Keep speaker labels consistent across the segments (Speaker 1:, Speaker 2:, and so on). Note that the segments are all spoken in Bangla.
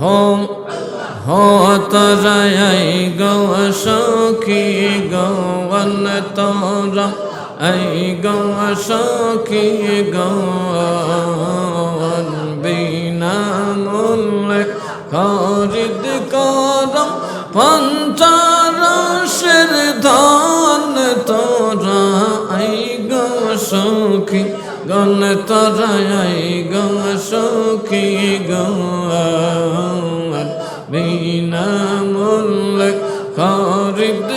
Speaker 1: হোম হো তরাই গো সখী গৌন তোরা। এই গো সখী গৌন বিনা মূল্যে খরিদ করম পঞ্চারসের ধন তোরা, এই গো সখী, গণ তোরা, এই গো সখী। বিনা মূল্যে খরিদ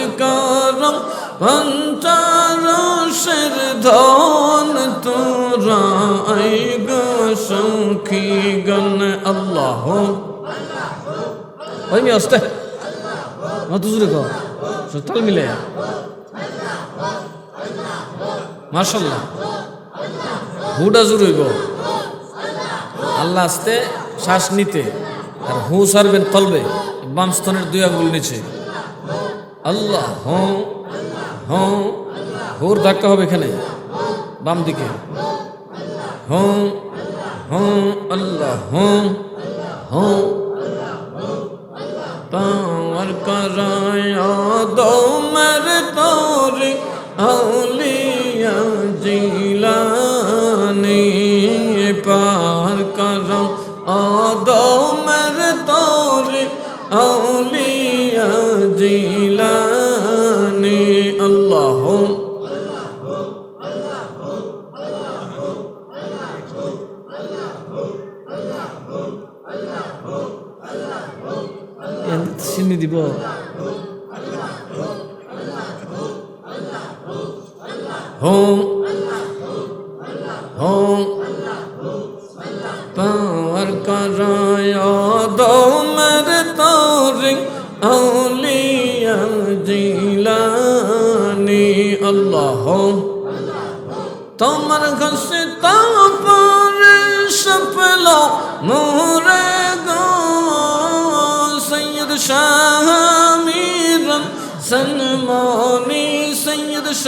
Speaker 1: পঞ্চারসের ধন তোরা গো সখী গণ। আল্লাহ। ওই আসতে। জুড়ে কো তাল মিলে। মার্শাল্লাহ হুটা জুড়ইব আল্লাহ আসতে শ্বাস নিতে। আর হু সারবেন তলবে বাম স্তনের দুই আঙ্গুল নিচে। আল্লাহ, হঁ হঁ, হুর ধাক্কা হবে এখানে, বাম দিকে। হঁ হঁ, আল্লাহ, হঁ হঁ। পাওয়ার করায় দৌমর তোরে আউলিয়া দিব। Home home. পাওয়ার করায় দৌমর তোরে আউলিয়া জিলানি। আল্লাহ, তোমার ঘষে তাপরে সফল মোরে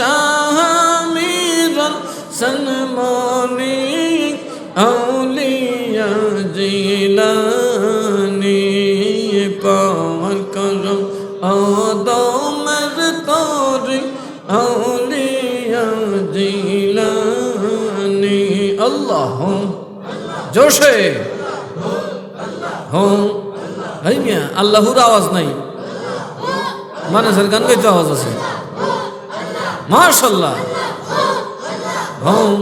Speaker 1: সৈয়দ শাহ মীরন সনমনি আউলিয়া জিলানি পাওয়ার করো আদমর তোরে আউলিয়া জিলানি আল্লাহ জোশে। মিয়া, আল্লাহর আওয়াজ নাই। মানুষের গান গাইতে আওয়াজ আছে। মাশাল্লাহ হম।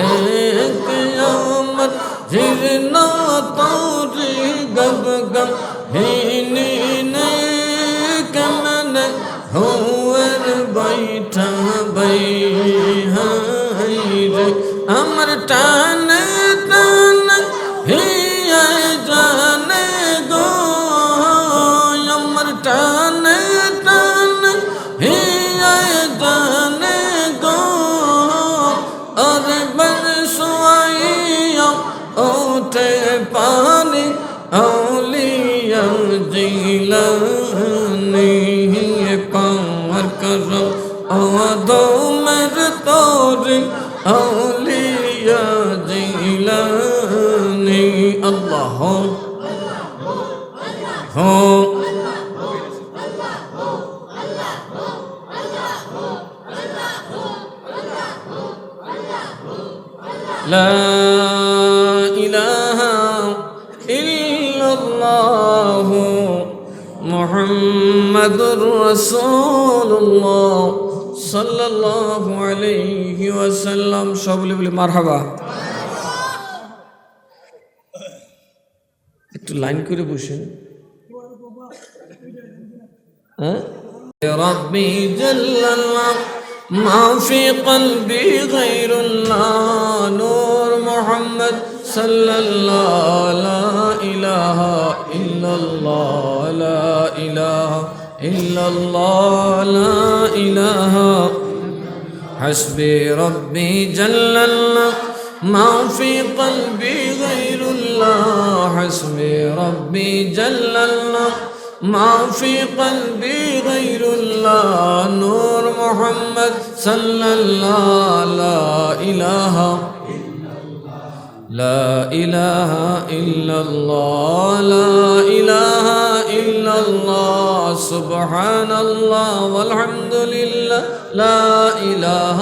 Speaker 1: এক আমর ঝিরনা তোরে গব গম হিনি নে কমন হোর বৈঠা বৈ হাই রে আমার টান هو لا إله إلا الله محمد رسول الله صلى الله عليه وسلم. شبل بلي مرحبا. একটু লাইন করে বসেন হ্যাঁ ربي جل الله ما في قلبي غير الله نور محمد صلى الله لا إله إلا الله لا إله إلا الله لا إله حسبي ربي جل الله ما في قلبي غير الله حسبي ربي جل الله. ما في قلبي غير الله نور محمد صلى الله لا إله لا إله إلا الله لا إله إلا الله. سبحان الله والحمد لله لا إله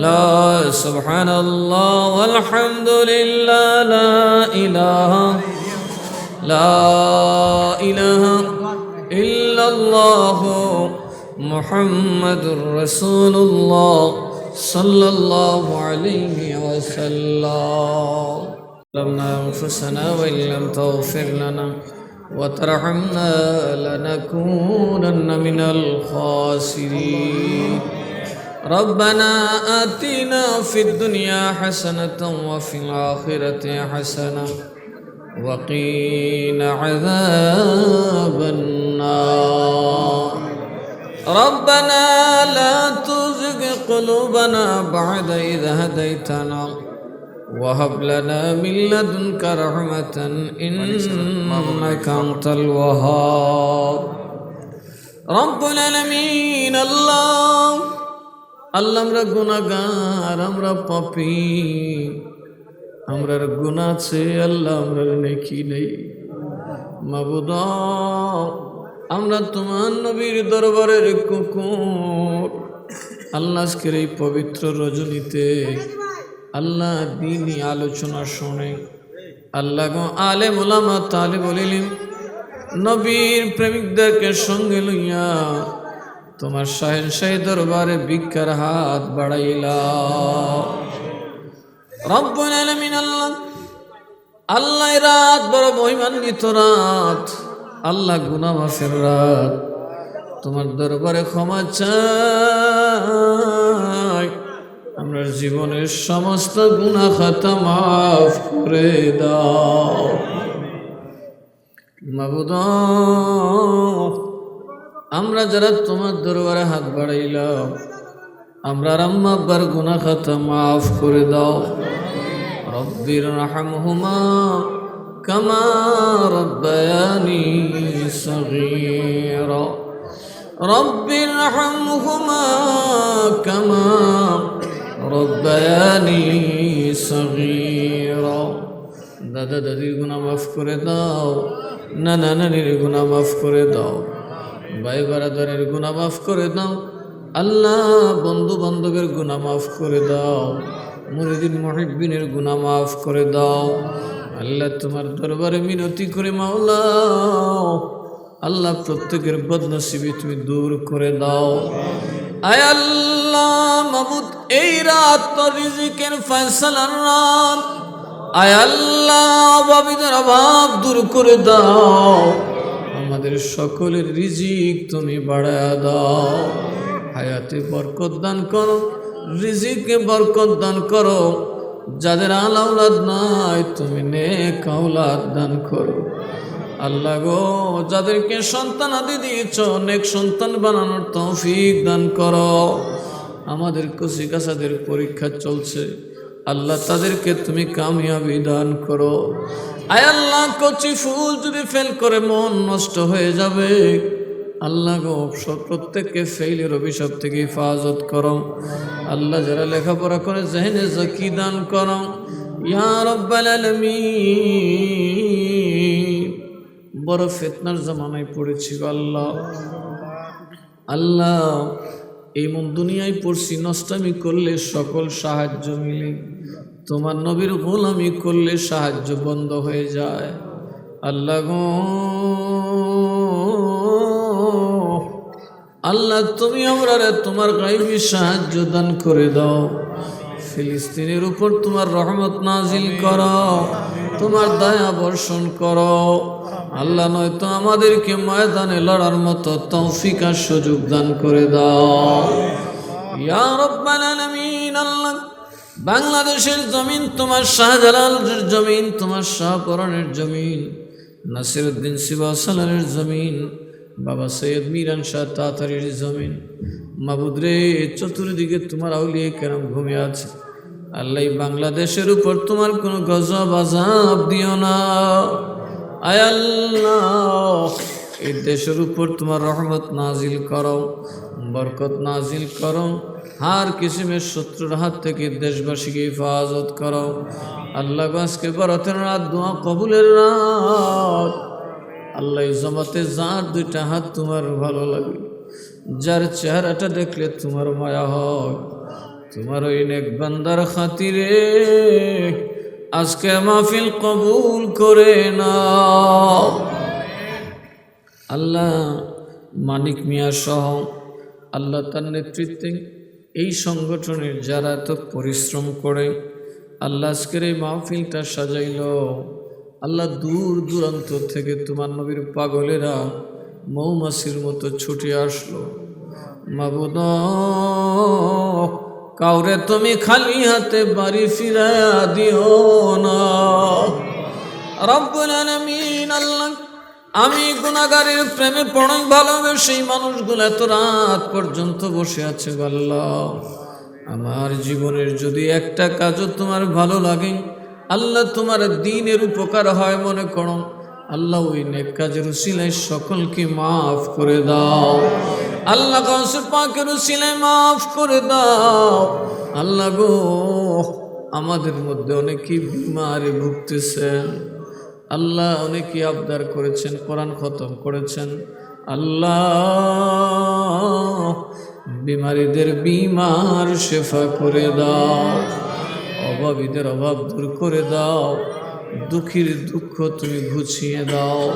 Speaker 1: لا سبحان الله والحمد لله لا إله لا إله إلا الله محمد رسول الله صلى الله عليه وسلم. ظلمنا أنفسنا وإن لم تغفر لنا وترحمنا لنكونن من الخاسرين. ربنا آتنا في الدنيا حسنة وفي الآخرة حسنة وقينا عذاب النار. ربنا لا تزغ قلوبنا بعد إذ هديتنا وهب لنا من لدنك رحمة إنك أنت الوهاب. رب العالمين الله আল্লাহ আমরা গুণাগার আমরা পাপি। আমরার গুণা আছে, আল্লাহ আমরার নেকি নেই। মাবুদ, আমরা তোমার নবীর দরবারের কুকুর। আল্লাহ এই পবিত্র রজনীতে আল্লাহ দিনই আলোচনা শোনে। আল্লাহ আলে মোলামা তালে বলিলিম নবীর প্রেমিকদেরকে সঙ্গে লইয়া তোমার শাহের শাহী দরবারে ভিক্ষার হাত বাড়াইলা। আল্লাহ আল্লাহ রাত বড় মহিমান্বিত রাত। আল্লাহ গুনা মাফের রাত। তোমার দরবারে ক্ষমা চাই। আমরা জীবনের সমস্ত গুণা খাতা মাফ করে দাও। মাবুদ আমরা যারা তোমার দরবারে হাত বাড়াইলাম, আমরা রাম্মা আব্বার গুনা খাতা মাফ করে দাও। রব্বির রাহমহুমা কামা রব্বায়ানি রব্বির রাহমহুমা কামা রব্বায়ানি সগীরা। দাদা দাদির গুণা মাফ করে দাও, নানা নানির গুণা মাফ করে দাও। ভাই বারাদারের গুণা মাফ করে দাও। আল্লাহ বন্ধু বান্ধবের গুণা মাফ করে দাও। মুরিদিন মহিবিনের গুণা মাফ করে দাও। আল্লাহ তোমার দরবারে মিনতি করে মাওলা। আল্লাহ প্রত্যেকের বদনসিবি তুমি দূর করে দাও। আয় আল্লাহ মাবুদ এই রাত তো রিজিকের রাত। আয় আল্লাহ অভাবীদের অভাব দূর করে দাও। আমাদের সকলের রিজিক তুমি বাড়ায় দাও। হায়াতে বরকত দান করো, রিজিকে বরকত দান করো। যাদের আলাউলাদ নাই, তুমি নেক আওলাদ দান করো। আল্লাহ গো, যাদেরকে সন্তান আদি দিয়েছ অনেক সন্তান বানানোর তৌফিক দান করো। আমাদের কচিকাচাদের পরীক্ষা চলছে। আল্লাহ তাদেরকে তুমি কামিয়াবি দান করো। আয় আল্লাহ, কচি ফুল যদি ফেল করে মন নষ্ট হয়ে যাবে। আল্লাহ প্রত্যেককে ফেইলের অভিশাপ থেকে হেফাজত করো। আল্লাহ যারা লেখাপড়া করে, জেহেনে জাকি দান করো। বড় ফেতনার জামানায় পড়েছি আল্লাহ। আল্লাহ এই মন দুনিয়ায় পড়ছি, নষ্টামি করলে সকল সাহায্য মিলে। তোমার নবীর গোলামি করলে সাহায্য বন্ধ হয়ে যায়। আল্লাহ গো, আল্লাহ, তুমি আমরা তোমার গাইবি সাহায্য দান করে দাও। ফিলিস্তিনের উপর তোমার রহমত নাজিল করো। তোমার দয়া বর্ষণ করো। আল্লাহ নয়তো আমাদেরকে ময়দানে লড়ার মতো তৌফিক আর সুযোগ দান করে দাও। আল্লাহ, বাংলাদেশের জমিন তোমার শাহজালালের জমিন, তোমার শাহপরণের জমিন, নাসিরুদ্দিন সিবাসালারের জমিন, বাবা সৈয়দ মিরান শাহ তাতারির জমিন, মাবুদরে চতুর্দিকে তোমার আউলিয়ে কেরাম ঘুমিয়ে আছে। আল্লাহ বাংলাদেশের উপর তোমার কোনো গজব আজাব দিও না। আয় আল্লাহ, এই দেশের উপর তোমার রহমত নাজিল করো, বরকত নাজিল করো, হার কিসিমের শত্রুর হাত থেকে দেশবাসীকে হেফাজত করো। আল্লাহ আজকে বরতের রাত, দোয়া কবুলের রাত। আল্লাহ জমাতে যার দুইটা হাত তোমার ভালো লাগে, যার চেহারাটা দেখলে তোমার মায়া হয়। তোমার ওই নেক বান্দার খাতিরে আজকে মাহফিল কবুল করে না আল্লাহ মানিক মিয়া সহ আল্লাহ তার নেতৃত্বে এই সংগঠনের যারা এত পরিশ্রম করে, আল্লাহ আজকের এই মাহফিলটা সাজাইল। আল্লাহ দূর দূরান্ত থেকে তোমার নবীর পাগলেরা মৌমাছির মতো ছুটে আসলো। মাবুদ কাউরে তুমি খালি হাতে বাড়ি ফিরায়া দিও না। আল্লাহ, আমি গুণাগারের প্রেমে পড়াই ভালোবেসে মানুষগুলো এত রাত পর্যন্ত বসে আছে আল্লাহ। আমার জীবনের যদি একটা কাজও তোমার ভালো লাগে, আল্লাহ তোমার দিনের উপকার হয় মনে করো। আল্লাহ ওই নেক কাজের উসিলায় সকলকে মাফ করে দাও। আল্লাহ কাউসে পাকের উসিলায় মাফ করে দাও। আল্লাহ গো, আমাদের মধ্যে অনেকেই বিমারে ভুগতেছেন। আল্লাহ অনেকে আবদার করেছেন, কোরআন খতম করেছেন। আল্লাহ, বিমারীদের বিমার শেফা করে দাও। অভাবীদের অভাব দূর করে দাও। দুঃখীর দুঃখ তুমি ঘুছিয়ে দাও।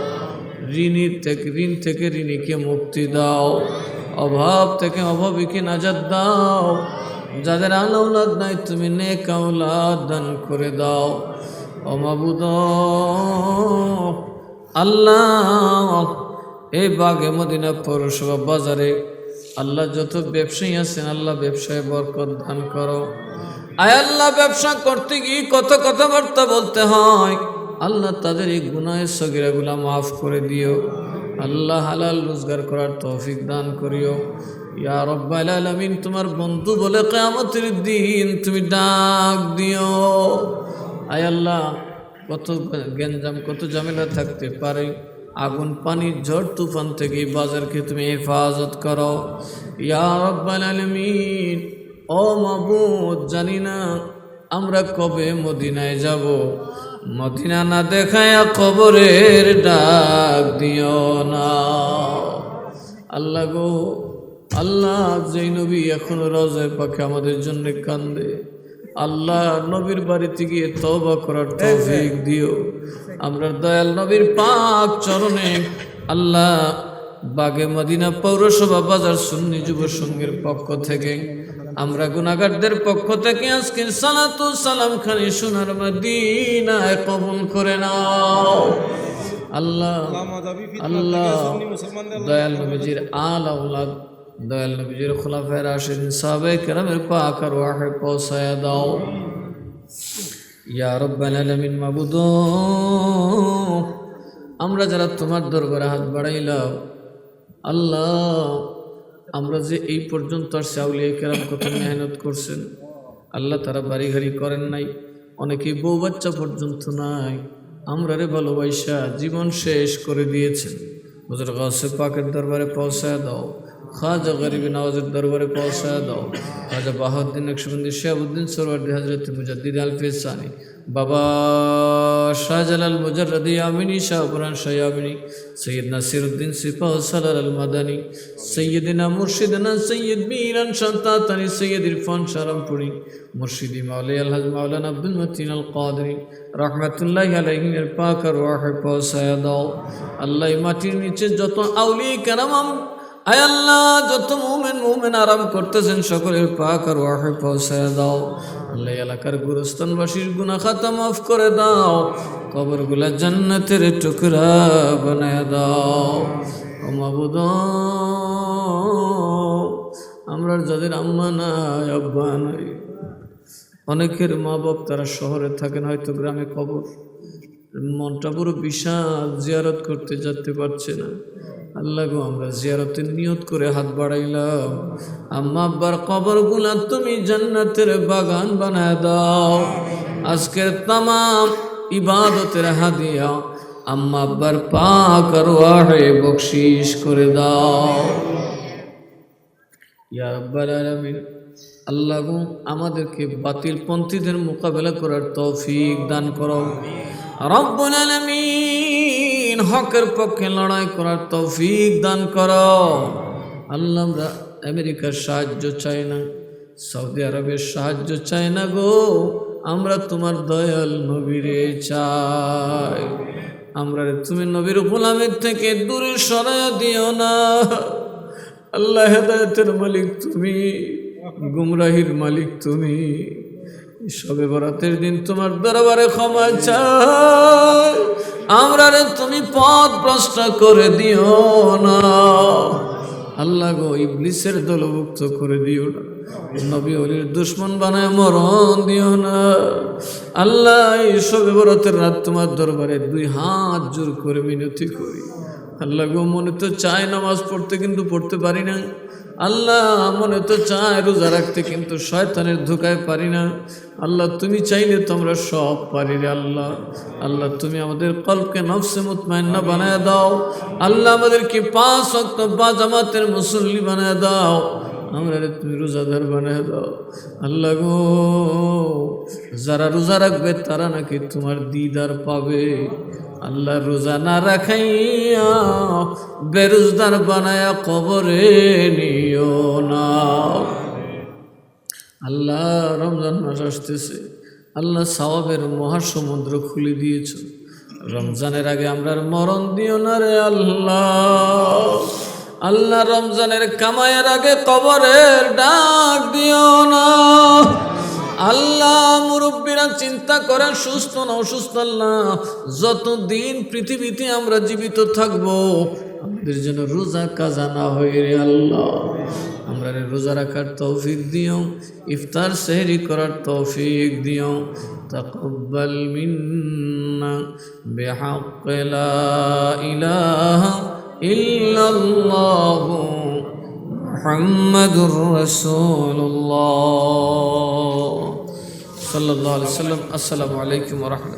Speaker 1: ঋণীর থেকে, ঋণ থেকে ঋণীকে মুক্তি দাও। অভাব থেকে অভাবীকে নাজাদ দাও। যাদের আলাউলাদ নাই, তুমি নেক দান করে দাও। অমাবুদ আল্লাহ এই বাগে মদিনা পৌরসভা বাজারে আল্লাহ যত ব্যবসায়ী আছেন, আল্লাহ ব্যবসায় বরকত দান করো। আয় আল্লাহ, ব্যবসা করতে গিয়ে কত কথাবার্তা বলতে হয়। আল্লাহ তাদের এই গুনায় সগিরাগুলা মাফ করে দিও। আল্লাহ হালাল রোজগার করার তৌফিক দান করিও। ইয়া রব্বাল তোমার বন্ধু বলে কেয়ামতের দিন তুমি ডাক দিও। আয় আল্লাহ, কত গেঞ্জাম কত ঝামেলা থাকতে পারে। আগুন, পানি, ঝড়, তুফান থেকে বাজারকে তুমি হেফাজত করো। ইয়া রব্বাল ও মাবুদ, জানি না আমরা কবে মদিনায় যাব। মদিনা না দেখায় কবরের ডাক দিও না। আল্লাহ গো, আল্লাহ যেই নবী এখনও রজায় পাখে আমাদের জন্য কান্দে। আল্লাহ নবীর বাড়িতে গিয়ে তবা করার তৌফিক দিও। আমরা দয়াল নবীর পাক চরণে আল্লাহ বাগে মদিনা পৌরসভা বাজার সুন্নি যুব সংঘের পক্ষ থেকে আমরা গুনাগারদের পক্ষ থেকে আজকে সালাতু সালাম খানি সোনার মদিনায় কবুল করে নাও। আল্লাহ আল্লাহ, দয়াল নবীজির আল আউলাদ দয়াল নবীজির খোলাফের রাশিদিন সাহাবে কেরামের পাক আর ওয়াহে পৌঁছায় দাও। ইয়া রব্বাল আলামিন মাবুদ, আমরা যারা তোমার দরবারে হাত বাড়াইলাম, আল্লাহ আমরা যে এই পর্যন্ত আর চাউলিয়া কেরাম কত মেহনত করছেন, আল্লাহ তারা বাড়ি গাড়ি করেন নাই অনেকে বউ বাচ্চা পর্যন্ত নাই। আমরা রে ভালোবাসা জীবন শেষ করে দিয়েছেন। হুজুর গাছে পাকের দরবারে পৌঁছায় দাও, খাজা গরিবী নওয়াজের দরবারে পৌঁছায় দাও। খাজা বাহাউদ্দিন নকশবন্দি শেহাবুদ্দিন সরওয়ার্দি, হজরত মুজাদ্দিদ আলফিজ সানি বাবা শাহজালাল মুজারদি আমিনী শাহপুরান শাহাবিনী সৈয়দ নাসিরুদ্দিন সিফা সালার আল মাদানী, সৈয়দিনা মুর্শিদনা সৈয়দ মিরান শান্তাতানি, সৈয়দ ইরফান শারামপুরি মুর্শিদি মাওলাই আলহাজ মাওলানা আব্দুল মতিন আল কাদরি, রহমতুল্লাহ আলহিনের পাক আর দাও আল্লাহ মাটির নিচে যত আউলি কেরামাম আয় আল্লাহ যত মুমেন মুমেন আরাম করতেছেন, সকলের পাক আর ওয়াহে দাও আল্লাহ এলাকার গুরুস্থানবাসীর গুনা খাতা মাফ করে দাও, কবরগুলা জান্নাতের টুকরা বানায় দাও। ও মাবুদ আমরা যাদের আম্মা নাই, আব্বা নাই, অনেকের মা বাপ তারা শহরে থাকেন, হয়তো গ্রামে কবর। মনটা পুরো বিশাল জিয়ারত করতে যেতে পারছে না। আল্লাহ গো, আমরা জিয়ারতের নিয়ত করে হাত বাড়াইলাম। আম্মা আব্বার কবরগুলা তুমি জান্নাতের বাগান বানায় দাও। আজকের তাম ইবাদতের হাদিয়া আম্মা আব্বার পাক আর ওয়াহে বকশিস করে দাও। আল্লাহ গো, আমাদেরকে বাতিল পন্থীদের মোকাবেলা করার তৌফিক দান করো। রব্বুল আলামিন হকের পক্ষে লড়াই করার তৌফিক দান করো। আল্লাহ আমরা আমেরিকার সাহায্য চাই না, সৌদি আরবের সাহায্য চাই না গো। আমরা তোমার দয়াল নবীরে চাই। আমরা তুমি নবীর গোলামের থেকে দূরে সরাইয়া দিও না। আল্লাহ হেদায়তের মালিক তুমি, গুমরাহির মালিক তুমি। সবে বরাতের দিন তোমার দরবারে ক্ষমা চাই। আমরা রে তুমি পথ ভ্রষ্ট করে দিও না। আল্লাহ গো, ইবলিসের দলভুক্ত করে দিও না। নবী অলির দুশ্মন বানায় মরণ দিও না। আল্লাহ, এই সবে বরাতের রাত তোমার দরবারে দুই হাত জোর করে মিনতি করি। আল্লাহ গো, মনে তো চায় নামাজ পড়তে, কিন্তু পড়তে পারি না আল্লাহ মনে তো চায় রোজা রাখতে, কিন্তু শয়তানের ধোকায় পারি না। আল্লাহ, তুমি চাইলে তোমরা সব পারি রে আল্লাহ। আল্লাহ, তুমি আমাদের কলকে নফসে মুতমাইন্না বানায় দাও। আল্লাহ, আমাদেরকে পাঁচ অক্ত বা জামাতের মুসল্লি বানায় দাও। আমরা তুমি রোজাদার বানায় দাও। আল্লাহ গো, যারা রোজা রাখবে তারা নাকি তোমার দিদার পাবে। আল্লাহ রোজা না রাখাইয়া বেরোজদার বানায়া কবরে নিও না। আল্লাহ রমজান মাস আসতেছে। আল্লাহ সাওয়াবের মহাসমুদ্র খুলে দিয়েছ। রমজানের আগে আমরা মরণ দিও না রে আল্লাহ। আল্লাহ রমজানের কামায়ের আগে কবরের ডাক দিও না। আল্লাহ মুরব্বীরা চিন্তা করেন, সুস্থ না অসুস্থ আল্লাহ? যতদিন পৃথিবীতে আমরা জীবিত থাকব, আমাদের যেন রোজা কাজা না হয়ে রে আল্লাহ। আমরা রোজা রাখার তৌফিক দিও, ইফতার সেহরি করার তৌফিক দিও। তকব্বাল মিন্না বিহাক্ক লা ইলাহা ইল্লাল্লাহু মুহাম্মাদুর রাসূলুল্লাহ। সাল্লাল্লাহু আলাইহি ওয়াসাল্লাম আসসালামু আলাইকুম ওয়া রাহমাতুল্লাহ